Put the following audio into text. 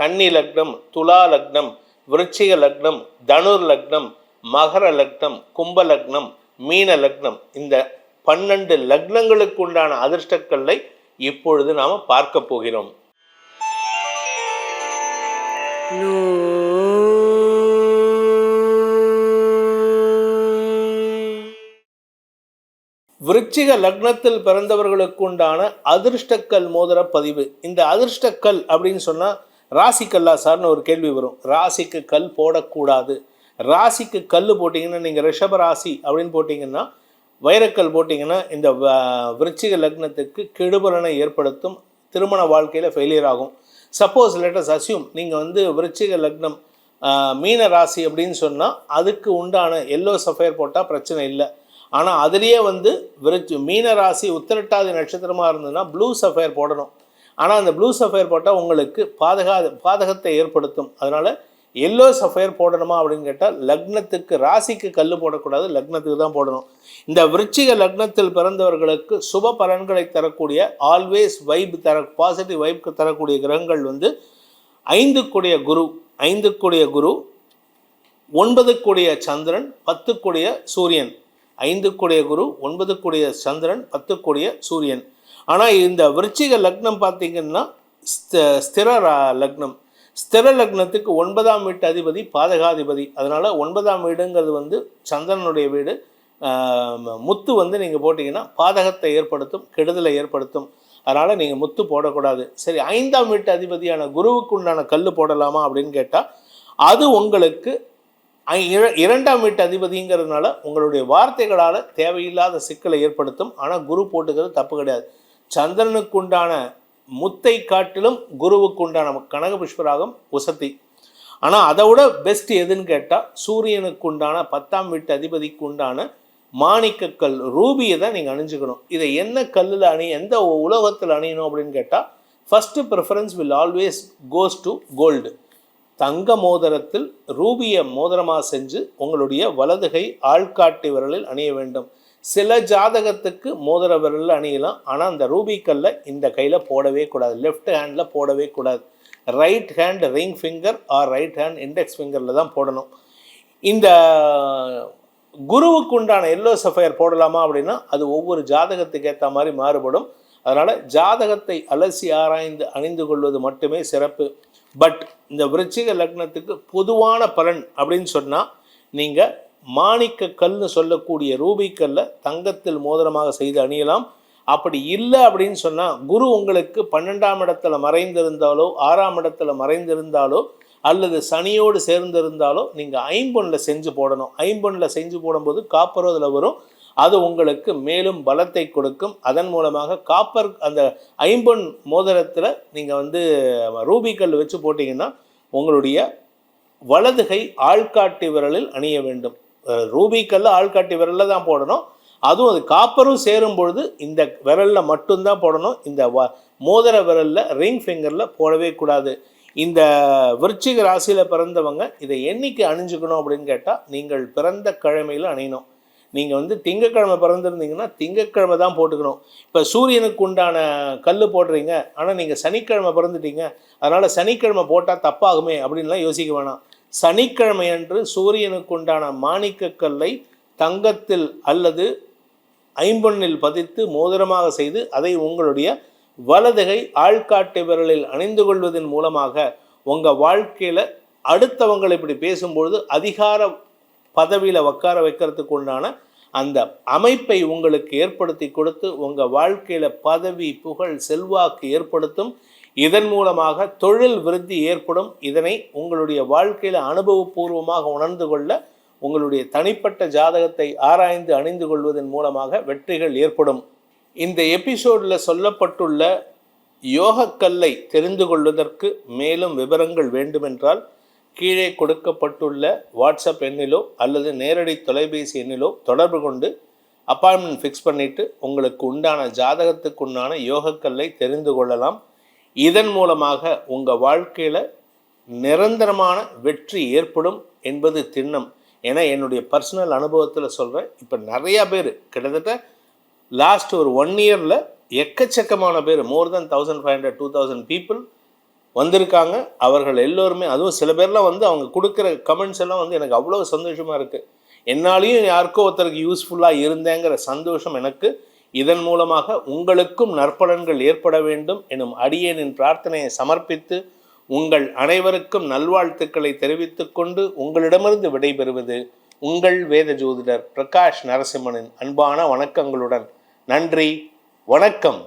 கன்னி லக்னம் துலா லக்னம் விருச்சிக லக்னம் தனுர் லக்னம் மகர லக்னம் கும்ப லக்னம் மீன லக்னம். இந்த பன்னெண்டு லக்னங்களுக்கு உண்டான அதிர்ஷ்டக்கல்லை இப்பொழுது நாம் பார்க்க போகிறோம். விருச்சிக லக்னத்தில் பிறந்தவர்களுக்கு உண்டான அதிர்ஷ்டக்கல் மோதிர பதிவு. இந்த அதிர்ஷ்டக்கல் அப்படின்னு சொன்னால் ராசிக்கல்லா சார்னு ஒரு கேள்வி வரும். ராசிக்கு கல் போடக்கூடாது. ராசிக்கு கல் போட்டிங்கன்னா நீங்கள் ரிஷப ராசி அப்படின்னு போட்டிங்கன்னா வைரக்கல் போட்டிங்கன்னா இந்த வ- விருச்சிக லக்னத்துக்கு கெடுபலனை ஏற்படுத்தும். திருமண வாழ்க்கையில் ஃபெயிலியர் ஆகும். சப்போஸ் லெட்டஸ் அசியூம் நீங்கள் வந்து விருச்சிக லக்னம் மீன ராசி அப்படின்னு சொன்னால் அதுக்கு உண்டான எல்லோ சஃபயர் போட்டால் பிரச்சனை இல்லை. ஆனால் அதுலேயே வந்து விருச்சி மீன ராசி உத்திரட்டாதி நட்சத்திரமாக இருந்ததுன்னா ப்ளூ சஃபயர் போடணும். ஆனால் அந்த ப்ளூ சஃபயர் போட்டால் உங்களுக்கு பாதகா பாதகத்தை ஏற்படுத்தும். அதனால் எல்லோ சஃபயர் போடணுமா அப்படின்னு கேட்டால் லக்னத்துக்கு ராசிக்கு கல் போடக்கூடாது லக்னத்துக்கு தான் போடணும். இந்த விருச்சிக லக்னத்தில் பிறந்தவர்களுக்கு சுப பலன்களை தரக்கூடிய ஆல்வேஸ் வைப் தர பாசிட்டிவ் வைப்க்கு தரக்கூடிய கிரகங்கள் வந்து ஐந்து கூடிய குரு ஐந்து கூடிய குரு ஒன்பது கூடிய சந்திரன் பத்துக்குடைய சூரியன். ஐந்து கூடிய குரு ஒன்பதுக்குடைய சந்திரன் பத்துக்குடைய சூரியன். ஆனால் இந்த விருச்சிக லக்னம் பார்த்தீங்கன்னா ஸ்த- ஸ்திர ரா- லக்னம். ஸ்திர லக்னத்துக்கு ஒன்பதாம் வீட்டு அதிபதி பாதகாதிபதி. அதனால் ஒன்பதாம் வீடுங்கிறது வந்து சந்திரனுடைய வீடு. முத்து வந்து நீங்கள் போட்டிங்கன்னா பாதகத்தை ஏற்படுத்தும் கெடுதலை ஏற்படுத்தும். அதனால் நீங்கள் முத்து போடக்கூடாது. சரி ஐந்தாம் வீட்டு அதிபதியான குருவுக்கு உண்டான கல் போடலாமா அப்படின்னு கேட்டால் அது உங்களுக்கு இர- இரண்டாம் வீட்டு அதிபதிங்கிறதுனால உங்களுடைய வார்த்தைகளால் தேவையில்லாத சிக்கலை ஏற்படுத்தும். ஆனால் குரு போட்டுக்கிறது தப்பு கிடையாது. சந்திரனுக்கு உண்டான முத்தை காட்டிலும் குருவுக்கு உண்டான கனக புஷ்பராகம் உசத்தி. ஆனால் அதை விட பெஸ்ட் எதுன்னு கேட்டால் சூரியனுக்கு உண்டான பத்தாம் வீட்டு அதிபதிக்கு உண்டான மாணிக்கக்கல் ரூபியை தான் நீங்கள் அணிஞ்சுக்கணும். இதை என்ன கல்லில் அணி எந்த உலோகத்தில் அணியணும் அப்படின்னு கேட்டால் first preference will always goes to gold தங்க மோதிரத்தில் ரூபியை மோதிரமாக செஞ்சு உங்களுடைய வலதுகை ஆள்காட்டி விரலில் அணிய வேண்டும். சில ஜாதகத்துக்கு மோதிர விரலில் அணியலாம். ஆனால் அந்த ரூபி கல்லை இந்த கையில் போடவே கூடாது. லெஃப்ட் ஹேண்டில் போடவே கூடாது. Right hand ring finger or right hand index ஃபிங்கரில் தான் போடணும். இந்த குருவுக்கு உண்டான எல்லோ சஃபயர் போடலாமா அப்படின்னா அது ஒவ்வொரு ஜாதகத்துக்கு ஏற்ற மாதிரி மாறுபடும். அதனால் ஜாதகத்தை அலசி ஆராய்ந்து அணிந்து கொள்வது மட்டுமே சிறப்பு. பட் இந்த விருச்சிக லக்னத்துக்கு பொதுவான பலன் அப்படின்னு சொன்னால் நீங்கள் மாணிக்க கல்னு சொல்லக்கூடிய ரூபிக்கல்ல தங்கத்தில் மோதிரமாக செய்து அணியலாம். அப்படி இல்லை அப்படின்னு சொன்னால் குரு உங்களுக்கு பன்னெண்டாம் இடத்துல மறைந்திருந்தாலோ ஆறாம் இடத்துல மறைந்திருந்தாலோ அல்லது சனியோடு சேர்ந்திருந்தாலோ நீங்கள் ஐம்பொன்னில் செஞ்சு போடணும். ஐம்பொன்னில் செஞ்சு போடும்போது காப்பர் அதில் வரும். அது உங்களுக்கு மேலும் பலத்தை கொடுக்கும். அதன் மூலமாக காப்பர் அந்த ஐம்பொன் மோதிரத்தில் நீங்கள் வந்து ரூபிக்கல் வச்சு போட்டிங்கன்னா உங்களுடைய வலதுகை ஆள்காட்டி விரலில் அணிய வேண்டும். ரூபிக்கல்ல ஆள்காட்டி விரலில் தான் போடணும். அதுவும் அது காப்பரும் சேரும் பொழுது இந்த விரலில் மட்டும்தான் போடணும். இந்த வ மோதிர விரலில் ரிங் ஃபிங்கரில் போடவே கூடாது. இந்த விருச்சிக ராசியில் பிறந்தவங்க இதை என்றைக்கு அணிஞ்சுக்கணும் அப்படின்னு கேட்டால் நீங்கள் பிறந்த கிழமையில் அணியணும். நீங்கள் வந்து திங்கக்கிழமை பிறந்திருந்தீங்கன்னா திங்கக்கிழமை தான் போட்டுக்கணும். இப்போ சூரியனுக்கு உண்டான கல் போடுறீங்க. ஆனால் நீங்கள் சனிக்கிழமை பிறந்துட்டீங்க. அதனால் சனிக்கிழமை போட்டால் தப்பாகுமே அப்படின்லாம் யோசிக்க வேணாம். சனிக்கிழமை அன்று சூரியனுக்கு உண்டான மாணிக்க கல்லை தங்கத்தில் அல்லது ஐம்பொன்னில் பதித்து மோதிரமாக செய்து அதை உங்களுடைய வலதுகை ஆள்காட்டு விரலில் அணிந்து கொள்வதன் மூலமாக உங்கள் வாழ்க்கையில் அடுத்தவங்களை இப்படி பேசும்பொழுது அதிகார பதவியில் உட்கார வைக்கிறதுக்கு உண்டான அந்த அமைப்பை உங்களுக்கு ஏற்படுத்தி கொடுத்து உங்கள் வாழ்க்கையில் பதவி புகழ் செல்வாக்கு ஏற்படுத்தும். இதன் மூலமாக தொழில் விருத்தி ஏற்படும். இதனை உங்களுடைய வாழ்க்கையில் அனுபவபூர்வமாக உணர்ந்து கொள்ள உங்களுடைய தனிப்பட்ட ஜாதகத்தை ஆராய்ந்து அணிந்து கொள்வதன் மூலமாக வெற்றிகள் ஏற்படும். இந்த எபிசோடில் சொல்லப்பட்டுள்ள யோகக்கல்லை தெரிந்து கொள்வதற்கு மேலும் விவரங்கள் வேண்டுமென்றால் கீழே கொடுக்கப்பட்டுள்ள வாட்ஸ்அப் எண்ணிலோ அல்லது நேரடி தொலைபேசி எண்ணிலோ தொடர்பு கொண்டு அப்பாயின்மெண்ட் ஃபிக்ஸ் பண்ணிவிட்டு உங்களுக்கு உண்டான ஜாதகத்துக்கு உண்டான யோகக்கல்லை தெரிந்து கொள்ளலாம். இதன் மூலமாக உங்கள் வாழ்க்கையில் நிரந்தரமான வெற்றி ஏற்படும் என்பது திண்ணம். ஏன்னா என்னுடைய பர்சனல் அனுபவத்தில் சொல்கிறேன் இப்போ நிறையா பேர் கிட்டத்தட்ட லாஸ்ட் ஒரு ஒன் இயரில் எக்கச்சக்கமான பேர் more than thousand five hundred to thousand people வந்திருக்காங்க. அவர்கள் எல்லோருமே அதுவும் சில பேர்லாம் வந்து அவங்க கொடுக்குற கமெண்ட்ஸ் எல்லாம் வந்து எனக்கு அவ்வளோ சந்தோஷமாக இருக்குது என்னாலையும் யாருக்கோ ஒருத்தருக்கு யூஸ்ஃபுல்லாக இருந்தேங்கிற சந்தோஷம் எனக்கு இதன் மூலமாக உங்களுக்கும் நற்பலன்கள் ஏற்பட வேண்டும் எனும் அடியேனின் பிரார்த்தனையை சமர்ப்பித்து உங்கள் அனைவருக்கும் நல்வாழ்த்துக்களை தெரிவித்துக்கொண்டு உங்களிடமிருந்து விடைபெறுவது உங்கள் வேத ஜோதிடர் பிரகாஷ் நரசிம்மனின் அன்பான வணக்கங்களுடன். நன்றி. வணக்கம்.